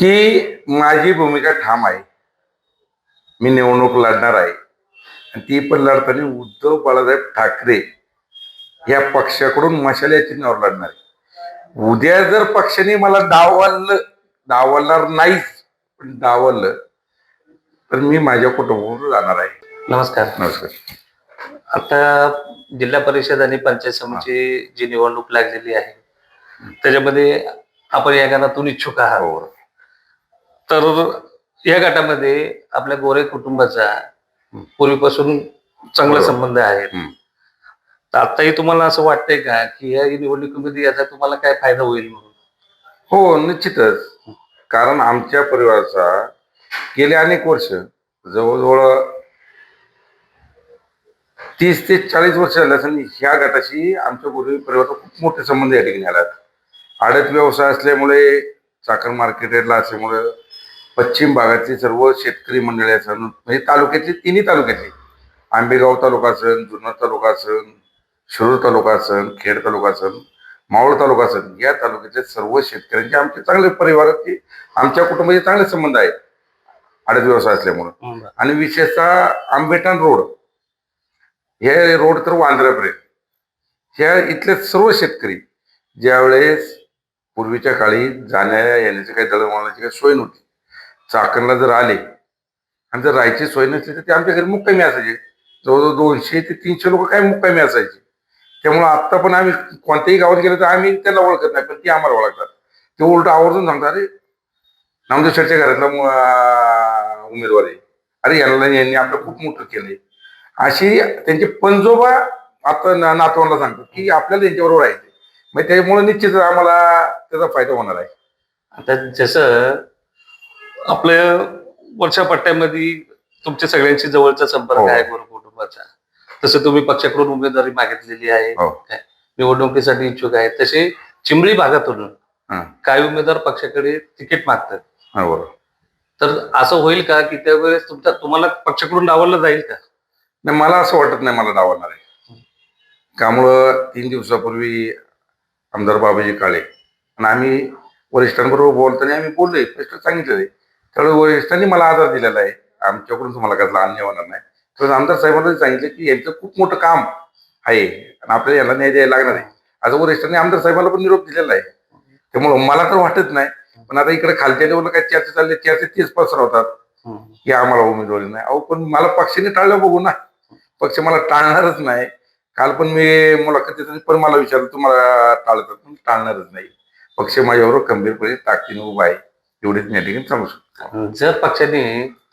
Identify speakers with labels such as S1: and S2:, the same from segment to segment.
S1: की माझी भूमिका ठाम आहे. मी निवडणूक लढणार आहे. आणि ती पण लढताना उद्धव बाळासाहेब ठाकरे या पक्षाकडून मशाल या चिन्हावर लढणार आहे. उद्या जर पक्षाने मला डावललं डावलणार नाहीच पण डावललं तर मी माझ्या कुटुंबावर जाणार आहे.
S2: नमस्कार.
S1: नमस्कार.
S2: आता जिल्हा परिषद आणि पंचायत समितीची जी निवडणूक लागलेली आहे त्याच्यामध्ये आपण या गणातून इच्छुक आहात.
S1: हो.
S2: तर या गटामध्ये आपल्या गोरे कुटुंबाचा पूर्वीपासून चांगला. संबंध आहे. तर आताही तुम्हाला असं वाटतंय का की या निवडणुकीमध्ये याचा तुम्हाला काय फायदा होईल म्हणून?
S1: हो निश्चितच. कारण आमच्या परिवाराचा गेले अनेक वर्ष जवळजवळ तीस ते चाळीस वर्ष झाले असेल ह्या गटाशी आमच्या पूर्वी परिवाराचा खूप मोठे संबंध या ठिकाणी आलात आडत व्यवसाय असल्यामुळे चाकण मार्केटला असल्यामुळे पश्चिम भागातली सर्व शेतकरी मंडळी असन म्हणजे तालुक्यातली तिन्ही तालुक्यातली. आंबेगाव तालुका असन जुन्नर तालुका असन शिरूर तालुका असन खेड तालुका असन मावळ तालुका असन या तालुक्यातले सर्व शेतकऱ्यांचे आमचे चांगले परिवाराचे आमच्या कुटुंबाचे चांगले संबंध आहेत. आडत व्यवसाय असल्यामुळे. आणि विशेषतः आंबेठाण रोड. हे रोड तर वांद्र्यापर्यंत. ह्या इथले सर्व शेतकरी ज्यावेळेस पूर्वीच्या काळी जाण्या येण्याची काही दळणवळणाची काही सोय नव्हती. चाकणला जर आले आणि जर राहायची सोय नसली तर ते आमच्या घरी मुक्कामी असायचे. जवळजवळ दोनशे ते तीनशे लोक काय मुक्कामी असायचे. त्यामुळं आत्ता पण आम्ही कोणत्याही गावात गेलो तर आम्ही त्यांना ओळखत नाही पण ती आम्हाला ओळखतात. ते उलट आवर्जून सांगतात अरे नामदेव घरातला उमेदवार आहे. अरे यांना यांनी आपलं खूप मोठं केलंय. अशी त्यांचे पंजोबा आता नातवांना सांगतात की आपल्याला यांच्याबरोबर राहायचे मग त्याच्यामुळे निश्चितच आम्हाला त्याचा फायदा होणार आहे.
S2: आता जसं आपल्या वर्षापट्ट्यामध्ये तुमच्या सगळ्यांशी जवळचा संपर्क
S1: हो.
S2: आहे गोर कुटुंबाचा तसं तुम्ही पक्षाकडून उमेदवारी मागितलेली आहे
S1: हो.
S2: काय? निवडणुकीसाठी इच्छुक आहे तसे चिंबळी भागातून
S1: हा.
S2: काही उमेदवार पक्षाकडे तिकीट मागतात
S1: हा बरोबर
S2: तर असं होईल का की त्यावेळेस तुमच्या तुम्हाला पक्षाकडून डावललं जाईल का
S1: नाही मला असं वाटत नाही मला डावलणार आहे त्यामुळं तीन दिवसापूर्वी आमदार बाबाजी काळे आणि आम्ही वरिष्ठांबरोबर बोलताना आम्ही बोललोय स्पष्ट सांगितलेलं आहे त्यामुळे वरिष्ठांनी मला आधार दिलेला आहे. आमच्याकडून तुम्हाला कसला अन्याय होणार नाही. तर आमदार साहेबांनी सांगितलं की यांचं खूप मोठं काम आहे. आणि आपल्याला याला न्याय द्यायला लागणार आहे. असं वरिष्ठांनी आमदार साहेबांना पण निरोप दिलेला आहे. त्यामुळं मला तर वाटत नाही. पण आता इकडे खालच्या लेवलला काय चर्चा चालली चर्चा तेच पसरवतात. की आम्हाला उमेदवारी नाही. अहो पण मला पक्षाने टाळलं बघू ना. पक्ष मला टाळणारच नाही. काल पण मी मुलाखतीत पण मला विचारलं तुम्हाला टाळतात? टाळणारच नाही. पक्ष माझ्याबरोबर गंभीरपणे ताकदीने उभा आहे. एवढीच मी या ठिकाणी सांगू शकतो.
S2: जर पक्षाने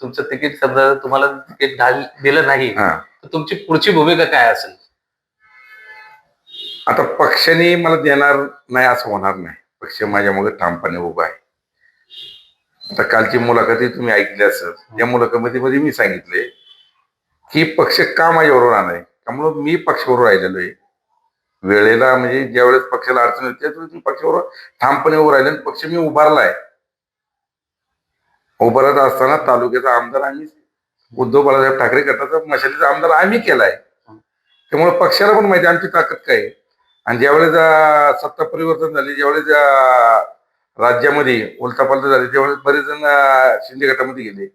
S2: तुमचं तिकीट समजा तुम्हाला तिकीट दिलं नाही तर तुमची पुढची भूमिका काय असेल?
S1: आता पक्षाने मला देणार नाही असं होणार नाही. पक्ष माझ्या मागे ठामपणे उभा आहे. आता कालची मुलाखती तुम्ही ऐकली असत या मुलाखतीमध्ये मी सांगितले की पक्ष का माझ्याबरोबर आहे त्यामुळं मी पक्षाबरोबर राहिलेलो आहे. वेळेला म्हणजे ज्यावेळेस पक्षाला अडचण येते त्यावेळेस मी पक्षाबरोबर ठामपणे उभं राहिले आणि पक्ष मी उभारलाय उभारत असताना तालुक्याचा आमदार आम्ही उद्धव बाळासाहेब ठाकरे गटाचा मशालीचा आमदार आम्ही केलाय. त्यामुळे पक्षाला पण माहिती आमची ताकद काय. आणि ज्यावेळेस सत्ता परिवर्तन झाले ज्यावेळेस राज्यामध्ये उलटापालट झाली त्यावेळेस बरेच जण शिंदे गटामध्ये गेले.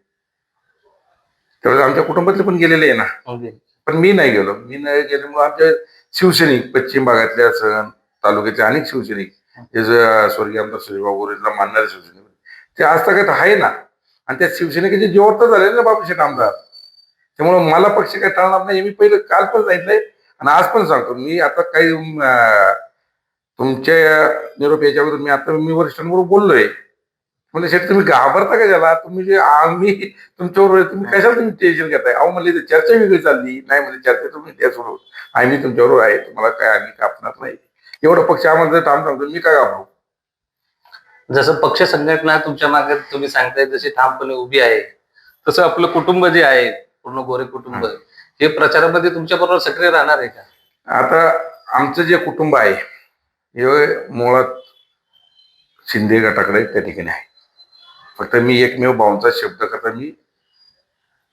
S1: त्यावेळेस आमच्या कुटुंबातले पण गेलेले आहे ना. पण मी नाही गेलो. मी नाही गेल्यामुळे आमच्या शिवसैनिक पश्चिम भागातले असन तालुक्याचे अनेक शिवसैनिक हे जे स्वर्गीय आमदार गोरेला मानणारे शिवसैनिक. ते आज तक आहे ना. आणि त्या शिवसैनिकाचे जीवावर तर झाले ना बाबूशेठ आमदार त्यामुळे मला पक्ष काही टाळणार नाही. हे मी पहिलं काल पण सांगितलंय आणि आज पण सांगतो. मी आता काही तुमच्या निरोप याच्या अगोदर मी आता मी वरिष्ठांबरोबर बोललोय. म्हणजे शेठ तुम्ही घाबरता का ज्याला? तुम्ही जे आम्ही तुमच्याबरोबर तुम्ही कशाला तुम्ही टेन्शन घेताय? अहो म्हणले चर्चा वेगळी चालली. नाही म्हणजे चर्चा तुम्ही त्याचबरोबर आम्ही तुमच्याबरोबर आहे. तुम्हाला काय आम्ही कापणार नाही. एवढं पक्ष आम्हाला जर ठाम सांगतो मी काय घाबरू?
S2: जसं पक्ष संघटना तुमच्या मागे तुम्ही सांगताय जशी ठामपणे उभी आहे तसं आपलं कुटुंब जे आहे पूर्ण गोरे कुटुंब हे. प्रचारामध्ये तुमच्या बरोबर सक्रिय राहणार आहे का?
S1: आता आमचं जे कुटुंब आहे हे मुळात शिंदे गटाकडे त्या ठिकाणी आहे. फक्त मी एकमेव भाऊंचा शब्द करता मी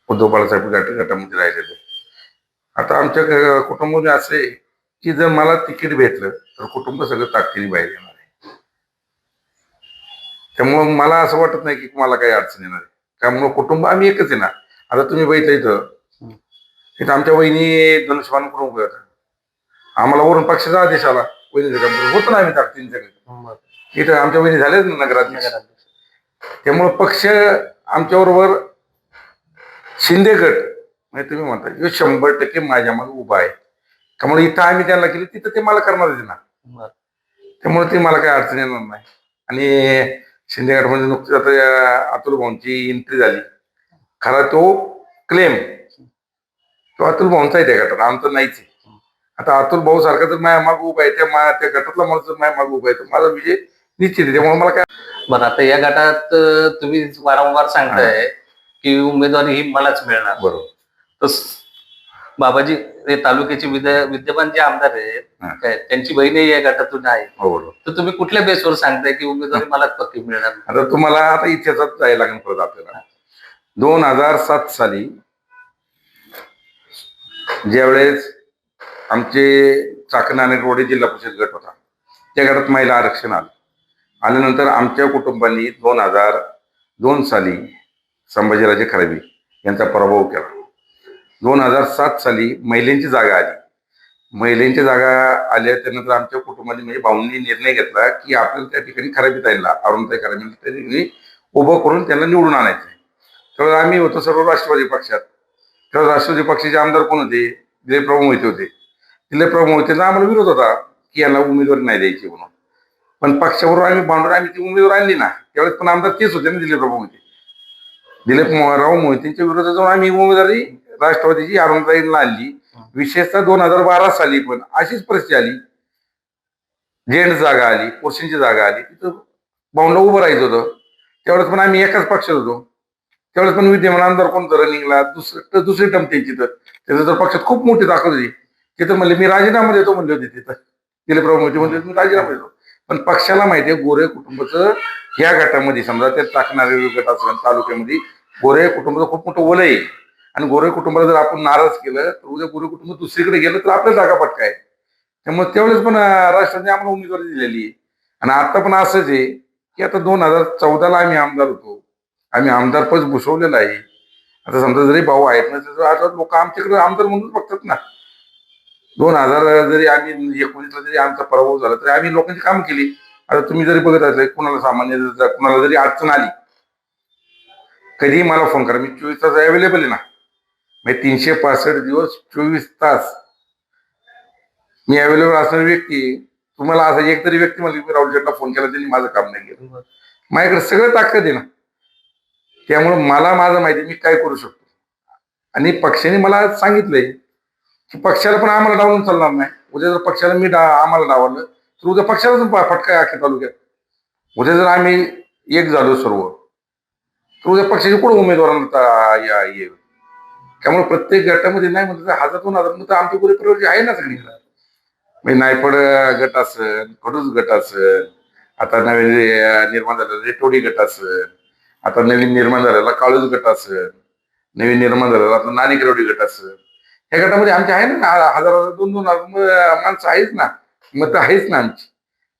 S1: उद्धव बाळासाहेब गट गटामध्ये राहिलेलो. आता आमच्या कुटुंबामध्ये असे आहे की जर मला तिकीट भेटलं तर कुटुंब सगळं ताकदीने बाहेर येणार. त्यामुळं मला असं वाटत नाही की मला काही अडचण येणार आहे. त्यामुळं कुटुंब आम्ही एकच ना. आता तुम्ही बघितलं इथं. इथं आमच्या वहिनी धनुष्यबाण करून होत्या. आम्हाला वरून पक्षाचा आदेश आला. वहिनीचं काम होतं ना आम्ही ताकदींच्या घरी इथं आमच्या वहिनी झाल्याच ना नगराध्यक्ष. त्यामुळं पक्ष आमच्याबरोबर शिंदे गट म्हणजे तुम्ही म्हणता शंभर टक्के माझ्या मागे उभा आहे. त्यामुळे इथं आम्ही त्यांना केली तिथं ते मला करणार ना. त्यामुळे ते मला काही अडचण येणार नाही. आणि शिंदे गटमध्ये नुकतीच आता या अतुल भाऊंची एंट्री झाली. खरा तो क्लेम तो अतुल भाऊंचा आहे त्या गटात. आमचा नाहीच आहे. आता अतुल भाऊ सारखा जर माझ्या माग उभा आहे त्या मा- त्या गटातला माणूस जर माझ्या माग उभा आहे तर माझा विजय निश्चित आहे. त्यामुळे मला काय
S2: बरं आता या गटात तुम्ही वारंवार सांगताय की उमेदवारी ही मलाच मिळणार.
S1: बरोबर.
S2: तर स- बाबाजी हे तालुक्याचे विद्या विद्यमान जे आमदार आहेत
S1: हा.
S2: काय त्यांची बहीणही या गटातून आहे
S1: हो बरोबर.
S2: तर तुम्ही कुठल्या बेसवर सांगताय की उमेदवारी मलाच पक्की मिळणार?
S1: आता तुम्हाला आता इतिहासात जायला लागेल परत आपल्याला. दोन हजार सात साली ज्यावेळेस आमचे चाकण आणि रोडे जिल्हा परिषद गट होता त्या गटात महिला आरक्षण आलं. आल्यानंतर आमच्या कुटुंबांनी दोन हजार दोन साली संभाजीराजे खराबी यांचा पराभव केला. दोन हजार सात साली महिलांची जागा आली. महिलांची जागा आल्या त्यानंतर आमच्या कुटुंबाने म्हणजे भाऊंनी निर्णय घेतला की आपल्याला त्या ठिकाणी खराबी ताईला अरुणताई खराबी त्या ठिकाणी उभं करून त्यांना निवडून आणायचं त्यावेळेस आम्ही होतो सर्व राष्ट्रवादी पक्षात. त्यावेळेस राष्ट्रवादी पक्षाचे आमदार कोण होते? दिलीपराव मोहिते होते. दिलीपराव मोहितेचा आम्हाला विरोध होता की यांना उमेदवारी नाही द्यायची म्हणून. पण पक्षाबरोबर आम्ही बांधून आम्ही ती उमेदवार आणली ना त्यावेळेस पण आमदार तेच होते ना दिलीपराव मोहिते. दिलीपराव मोहितेंच्या विरोधात जाऊन आम्ही उमेदवारी राष्ट्रवादीची अरुणताईंना आणली विशेषतः दोन हजार बारा साली पण अशीच परिस्थिती आली. जेंट जागा आली पोर्शनची जागा आली. तिथं भाऊंना उभं राहायचं होतं. त्यावेळेस पण आम्ही एकाच पक्षात होतो. त्यावेळेस पण विद्यमान आमदार कोणतं? रनिंगला दुसरं दुसरी टर्म त्यांची तर. त्याचं तर पक्षात खूप मोठी ताकद होती. तिथं म्हणले मी राजीनामा देतो म्हणले होते तिथं. दिलीपराव मोहिते म्हणले मी राजीनामा देतो. पण पक्षाला माहिती आहे गोरे कुटुंबाचं या गटामध्ये समजा ते टाकणारे गट असेल तालुक्यामध्ये गोरे कुटुंबाचं खूप मोठं ओलं आहे. आणि गोरे कुटुंबाला जर आपण नाराज केलं तर उद्या गोरे कुटुंब दुसरीकडे गेलं तर आपल्या जागा पटका आहे त्यामुळे त्यावेळेस पण राष्ट्राने आम्हाला उमेदवारी दिलेली आहे. आणि आता पण असंच आहे की आता दोन हजार चौदाला आम्ही आमदार होतो. आम्ही आमदार पद भूषवलेला आहे. आता समजा जरी भाऊ आहेत ना तर आता लोक आमच्याकडे आमदार म्हणून बघतात ना. दोन हजार जरी आम्ही एकोणीसला जरी आमचा पराभव झाला तरी आम्ही लोकांची काम केली. आता तुम्ही जरी बघत असले कुणाला सामान्य कुणाला जरी अडचण आली कधीही मला फोन करा. मी चोवीस तास अवेलेबल आहे ना. म्हणजे तीनशे पासष्ट दिवस चोवीस तास मी अवेलेबल असणारी व्यक्ती तुम्हाला असा एक तरी व्यक्ती म्हणजे मी राहुल शेटला फोन केला त्यांनी माझं काम नाही केलं माझ्याकडे सगळं ताकद आहे ना. त्यामुळे मला माझं माहिती मी काय करू शकतो. आणि पक्षाने मला सांगितलंय की पक्षाला पण आम्हाला डावून चालणार नाही. उद्या जर पक्षाला मी डा आम्हाला डावलं तर उद्या पक्षाला पण फटका आहे अख्ख्या तालुक्यात. उद्या जर आम्ही एक झालो सर्व तर उद्या पक्षाचे कुठं उमेदवारांना येईल त्यामुळे प्रत्येक गटामध्ये नाही म्हणलं तर हजार दोन हजार मग आमच्या पुरे परिवारची आहे ना सगळी म्हणजे नायपड गट असेल खडूस गट असेल आता नवीन निर्माण झालेला रेटोडी गट असेल आता नवीन निर्माण झालेला काळूज गट असेल नवीन निर्माण झालेला आता नाणेकरवडी गट असेल ह्या गटामध्ये आमचे आहे ना हजार हजार दोन दोन हजार माणसं आहेच ना मग आहेच ना आमची.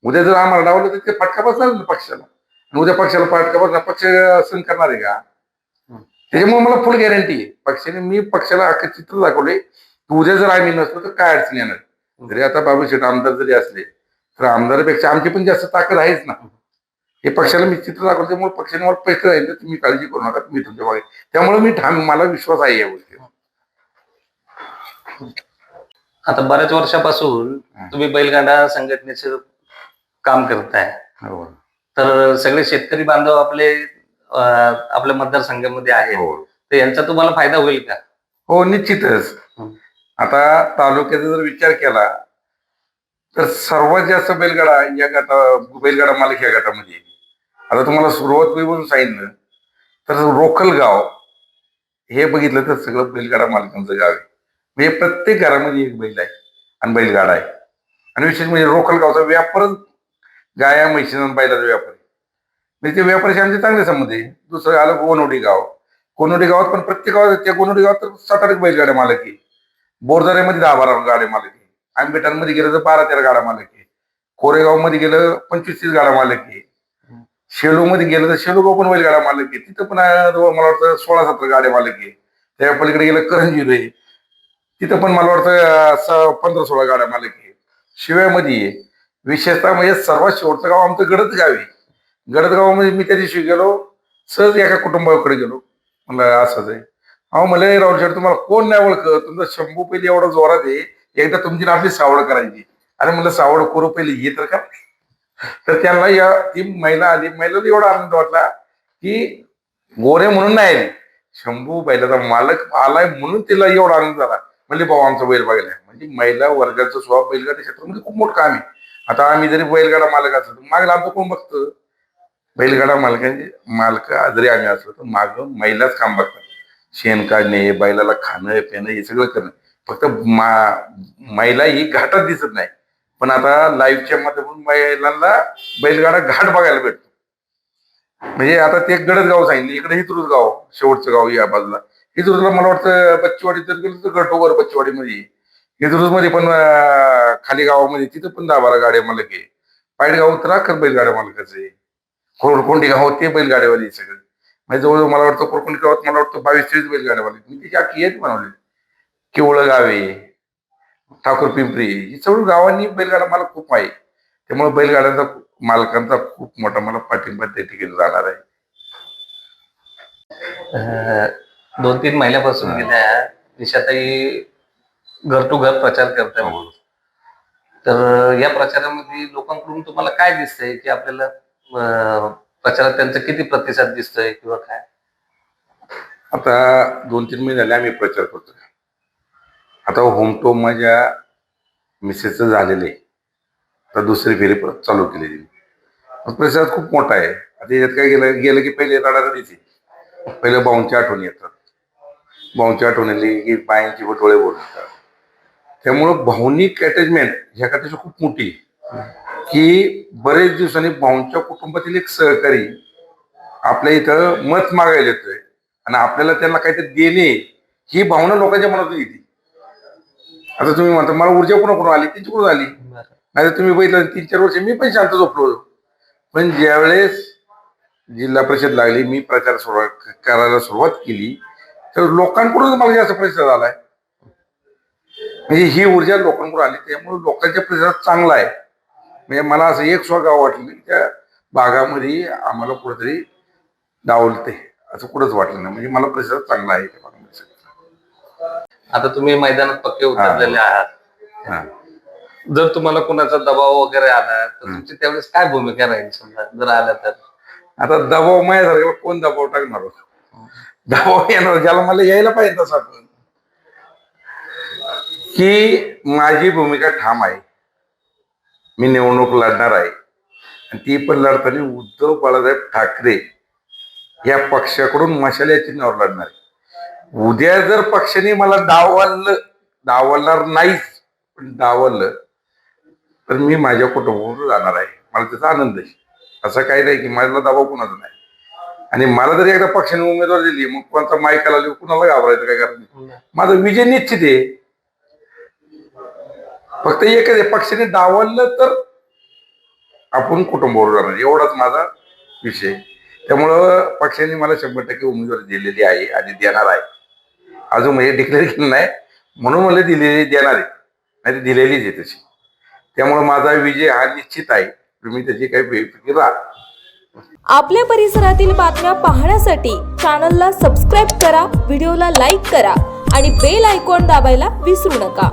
S1: उद्या जर आम्हाला डावलं तर ते फटका बसणार ना पक्षाला. आणि उद्या पक्षाला फटका बसणार पक्ष सहन करणार आहे का? त्याच्यामुळे मला फुल गॅरंटी आहे. पक्षाने मी पक्षाला अख्खे चित्र दाखवले की उद्या जर आम्ही नसलो तर काय अडचण येणार? जरी आता बाबू शेठ आमदार जरी असले तर आमदारापेक्षा आमची पण जास्त ताकद आहेच ना. हे पक्षाला मी चित्र दाखवलं त्यामुळे पक्षाने मला पैसे राहील तुम्ही काळजी करू नका तुम्ही तुमच्या मागे. त्यामुळे मी ठाम मला विश्वास आहे या गोष्टी
S2: आता बऱ्याच वर्षापासून तुम्ही बैलगाडा संघटनेचं काम करताय.
S1: हो.
S2: तर सगळे शेतकरी बांधव आपले आपल्या मतदारसंघामध्ये आहेत
S1: हो.
S2: तर यांचा तुम्हाला फायदा होईल का?
S1: हो निश्चितच.
S2: हं.
S1: आता तालुक्याचा जर विचार केला तर सर्वात जास्त बैलगाडा या गटा बैलगाडा मालक या गटामध्ये आहे. आता तुम्हाला सुरुवात म्हणून सांगितलं तर रोखल गाव हे बघितलं तर सगळं बैलगाडा मालकांचं गाव आहे. म्हणजे प्रत्येक घरामध्ये एक बैल आहे आणि बैलगाडा आहे. आणि विशेष म्हणजे रोखल गावचा व्यापारच गाया म्हैशीन आणि बैलाचा व्यापार आहे. म्हणजे ते आमचे चांगले संबंध आहे. दुसरं आलं कोनोडी गाव. कोनोडी गावात पण प्रत्येक गावात त्या कोनोडी गावात तर सात आठ बैलगाड्या मालक आहे. बोरदऱ्यामध्ये दहा बारा गाड्या मालक आहे. आंबेटांमध्ये गेलं तर बारा तेरा गाड्या मालक आहे. कोरेगावमध्ये गेलं पंचवीस तीस गाड्या मालक आहे. शेलूमध्ये गेलं तर शेलूगाव पण बैलगाडा मालक आहे. तिथं पण मला वाटतं सोळा सतरा गाड्या मालक आहे. त्या पलीकडे गेलं करंजीर आहे तिथं पण मला वाटतं पंधरा सोळा गाड्या मालक आहे. शिव्यामध्ये विशेषतः म्हणजे सर्वात शेवटचं गाव आमचं गडद गाव आहे. गडदगावामध्ये मी त्या दिवशी गेलो सहज एका कुटुंबाकडे गेलो. म्हणलं असंच आहे अहो मला राहुल तुम्हाला कोण नाही ओळखत? तुमचा शंभू पहिले एवढा जोरात आहे एकदा तुमची ना आपली सावड करायची. अरे म्हणलं सावड करू पहिले ये तर का तर त्यांना या ती महिला आली. महिला एवढा आनंद वाटला की गोरे म्हणून नाही आली. शंभू बैलाचा मालक आलाय म्हणून तिला एवढा आनंद झाला. म्हणजे भाऊ आमचा बैल बघायला म्हणजे महिला वर्गाचं स्वभाव बैलगाडी म्हणजे खूप मोठं काम आहे. आता आम्ही जरी बैलगाडा मालक असतो मागला आमचं कोण बघतं? बैलगाडा मालकांचे मालक आजरी आम्ही असलो तर माग महिलाच काम बघतात. शेण काढणे बैलाला खाणं पिणं हे सगळं करणं. फक्त मा महिला ही घाटात दिसत नाही. पण आता लाईव्हच्या माध्यमातून महिलांना बैलगाडा घाट बघायला भेटतो. म्हणजे आता ते गडद गाव सांगितलं इकडे हितरूज गाव शेवटचं गाव या बाजूला. हितरूजला मला वाटतं बच्चीवाडी तर गेलं तर गटोवर बच्चीवाडीमध्ये हितरूजमध्ये पण खाली गावामध्ये तिथं पण दहा बारा गाड्या मालक आहे. पायड गाव तर अख्खर बैलगाड्या मालकाचं आहे. कोरकोंडी गाव हो, ते बैलगाड्यावाली आहे सगळे. म्हणजे जवळजवळ मला वाटतं कोरकोंडी गावात मला वाटतं बावीस तेवीस बैलगाड्यावाली मी त्याची अख्खी येत बनवली केवळ गावे ठाकूर पिंपरी ही सर्व गावांनी बैलगाडा मला खूप आहे. त्यामुळे बैलगाड्यांचा मालकांचा खूप मोठा मला पाठिंबा त्या ठिकाणी जाणार आहे.
S2: दोन तीन महिन्यापासून गेल्या दिशाताई घर टू घर प्रचार करतात तर या प्रचारामध्ये लोकांकडून तुम्हाला काय दिसतंय की आपल्याला प्रचारात त्यांचा किती प्रतिसाद दिसतोय किंवा काय?
S1: आता दोन तीन महिने झाले आम्ही प्रचार करतोय. आता होम टू माझ्या मिसेसचं झालेलं आहे. आता दुसरी फेरी परत चालू केलेली प्रतिसाद खूप मोठा आहे. आता याच्यात काय गेलं गेलं की पहिले रडारडीचे पहिले पहिलं बाऊंच्या आठवणी येतात. बाऊंच्या आठवणी आली की बायांची डोळे बोलतात. त्यामुळं भावनिक अटॅचमेंट ह्याकडे खूप मोठी की बरेच दिवसांनी भाऊंच्या कुटुंबातील एक सहकारी आपल्या इथं मत मागायला येतोय. आणि आपल्याला त्यांना काहीतरी देणे ही भावना लोकांच्या मनातून येते आता तुम्ही म्हणता मला ऊर्जा कोणाकडून आली? त्यांच्याकडून आली. नाही तुम्ही बघितलं तीन चार वर्ष मी पण शांत झोपलो पण ज्यावेळेस जिल्हा परिषद लागली मी प्रचार सुरुवात करायला सुरुवात केली तर लोकांकडून मला जास्त प्रतिसाद आलाय म्हणजे ही ऊर्जा लोकांकडून आली त्यामुळे लोकांच्या प्रतिसाद चांगला आहे. म्हणजे मला असं एक स्व गाव वाटलं की त्या भागामध्ये आम्हाला कुठेतरी डावलते असं कुठंच वाटलं नाही म्हणजे मला प्रतिसाद चांगला आहे त्या भागामध्ये सगळं.
S2: आता तुम्ही मैदानात पक्के उतरलेले आहात
S1: हा.
S2: जर तुम्हाला कोणाचा दबाव वगैरे आला तर. तुमची त्यावेळेस काय भूमिका राहील समजा जर आला तर
S1: आता दबाव माझ्यासारख्याला कोण दबाव टाकणार हो? दबाव येणार ज्याला मला यायला पाहिजे तसा पण की माझी भूमिका ठाम आहे मी निवडणूक लढणार आहे. आणि ती पण लढताना उद्धव बाळासाहेब ठाकरे या पक्षाकडून मशाल या चिन्हावर लढणार आहे. उद्या जर पक्षाने मला डावललं डावलणार नाहीच पण डावललं तर मी माझ्या कुटुंबावर जाणार आहे. मला त्याचा आनंद आहे. असं काही नाही की माझा दबाव कुणाचा नाही. आणि मला जरी एकदा पक्षाने उमेदवार दिली मग कोणता मायकाला कुणाला घाबरायचं काय कारण माझा विजय निश्चित आहे. फक्त एकच आहे पक्षाने डावललं तर आपण कुटुंबावर जाणार. एवढाच माझा विषय. त्यामुळं पक्षाने मला शंभर टक्के उमेदवारी दिलेली आहे आणि देणार आहे. अजून म्हणजे डिक्लेअर केलं नाही म्हणून मला दिलेली देणार आहे. नाही तर दिलेलीच आहे तशी. त्यामुळे माझा विजय हा निश्चित आहे. तुम्ही त्याची काही बेफिकीर राहा.
S3: आपल्या परिसरातील बातम्या पाहण्यासाठी चॅनलला सबस्क्राईब करा व्हिडिओला लाईक करा आणि बेल आयकॉन दाबायला विसरू नका.